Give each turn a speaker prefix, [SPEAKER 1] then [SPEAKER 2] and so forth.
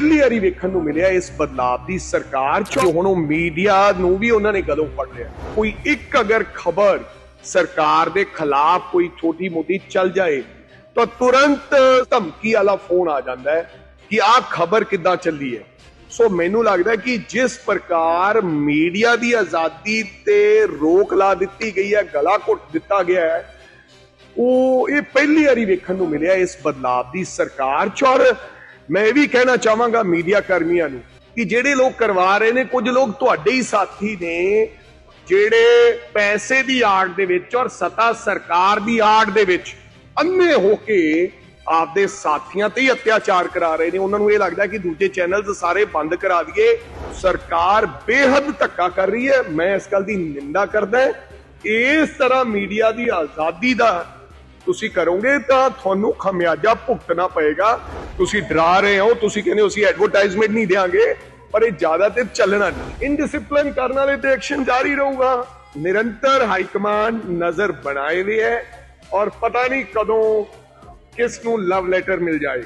[SPEAKER 1] ਪਹਿਲੀ ਵਾਰੀ ਵੇਖਣ ਨੂੰ ਮਿਲਿਆ ਇਸ ਬਦਲਾਅ ਦੀ ਸਰਕਾਰ ਚ। ਹੁਣ ਉਹ ਮੀਡੀਆ ਨੂੰ ਵੀ ਉਹਨਾਂ ਨੇ ਕਦੋਂ ਫੜ ਲਿਆ। ਕੋਈ ਇੱਕ ਅਗਰ ਖਬਰ ਸਰਕਾਰ ਦੇ ਖਿਲਾਫ ਕੋਈ ਛੋਟੀ ਮੋਟੀ ਚੱਲ ਜਾਏ, ਤਾਂ ਤੁਰੰਤ ਧਮਕੀ ਵਾਲਾ ਫੋਨ ਆ ਜਾਂਦਾ ਹੈ ਕਿ ਆਹ ਖਬਰ ਕਿੱਦਾਂ ਚੱਲੀ ਹੈ। ਸੋ ਮੈਨੂੰ ਲੱਗਦਾ ਕਿ ਜਿਸ ਪ੍ਰਕਾਰ ਮੀਡੀਆ ਦੀ ਆਜ਼ਾਦੀ ਤੇ ਰੋਕ ਲਾ ਦਿੱਤੀ ਗਈ ਹੈ, ਗਲਾ ਘੁੱਟ ਦਿੱਤਾ ਗਿਆ ਹੈ, ਉਹ ਇਹ ਪਹਿਲੀ ਵਾਰੀ ਵੇਖਣ ਨੂੰ ਮਿਲਿਆ ਇਸ ਬਦਲਾਅ ਦੀ ਸਰਕਾਰ ਚ। ਔਰ ਮੈਂ ਇਹ ਵੀ ਕਹਿਣਾ ਚਾਹਾਂਗਾ ਮੀਡੀਆ ਕਰਮੀਆਂ ਨੂੰ ਕਿ ਜਿਹੜੇ ਲੋਕ ਕਰਵਾ ਰਹੇ ਨੇ, ਕੁਝ ਲੋਕ ਤੁਹਾਡੇ ਹੀ ਸਾਥੀ ਨੇ, ਜਿਹੜੇ ਪੈਸੇ ਦੀ ਆੜ ਦੇ ਵਿੱਚ ਔਰ ਸਤਾ ਸਰਕਾਰ ਦੀ ਆੜ ਦੇ ਵਿੱਚ ਅੰਨੇ ਹੋ ਕੇ ਆਪਦੇ ਸਾਥੀਆਂ ਤੇ ਹੀ ਅਤਿਆਚਾਰ ਕਰਾ ਰਹੇ ਨੇ। ਉਹਨਾਂ ਨੂੰ ਇਹ ਲੱਗਦਾ ਕਿ ਦੂਜੇ ਚੈਨਲਸ ਸਾਰੇ ਬੰਦ ਕਰਾ ਦਈਏ। ਸਰਕਾਰ ਬੇਹੱਦ ਧੱਕਾ ਕਰ ਰਹੀ ਹੈ। ਮੈਂ ਇਸ ਗੱਲ ਦੀ ਨਿੰਦਾ ਕਰਦਾ ਇਸ ਤਰ੍ਹਾਂ ਮੀਡੀਆ ਦੀ ਆਜ਼ਾਦੀ ਦਾ ਤੁਸੀਂ ਕਰੋਗੇ ਤਾਂ ਤੁਹਾਨੂੰ ਖਮਿਆਜਾ ਭੁਗਤਣਾ ਪਏਗਾ। ਤੁਸੀਂ ਡਰਾ ਰਹੇ ਹੋ, ਤੁਸੀਂ ਕਹਿੰਦੇ ਹੋ ਅਸੀਂ ਐਡਵਰਟਾਈਜ਼ਮੈਂਟ ਨਹੀਂ ਦੇਾਂਗੇ ਪਰ ਇਹ ਜ਼ਿਆਦਾ ਤੇ ਚੱਲਣਾ ਨਹੀਂ। ਇਨਡਿਸਪਲਿਨ ਕਰਨ ਵਾਲੇ ਤੇ ਐਕਸ਼ਨ ਜਾਰੀ ਰਹੂਗਾ। ਨਿਰੰਤਰ ਹਾਈ ਕਮਾਂਡ ਨਜ਼ਰ ਬਣਾਏ ਹੋਏ ਹੈ ਔਰ ਪਤਾ ਨਹੀਂ ਕਦੋਂ ਕਿਸ ਨੂੰ ਲਵ ਲੈਟਰ ਮਿਲ ਜਾਏ।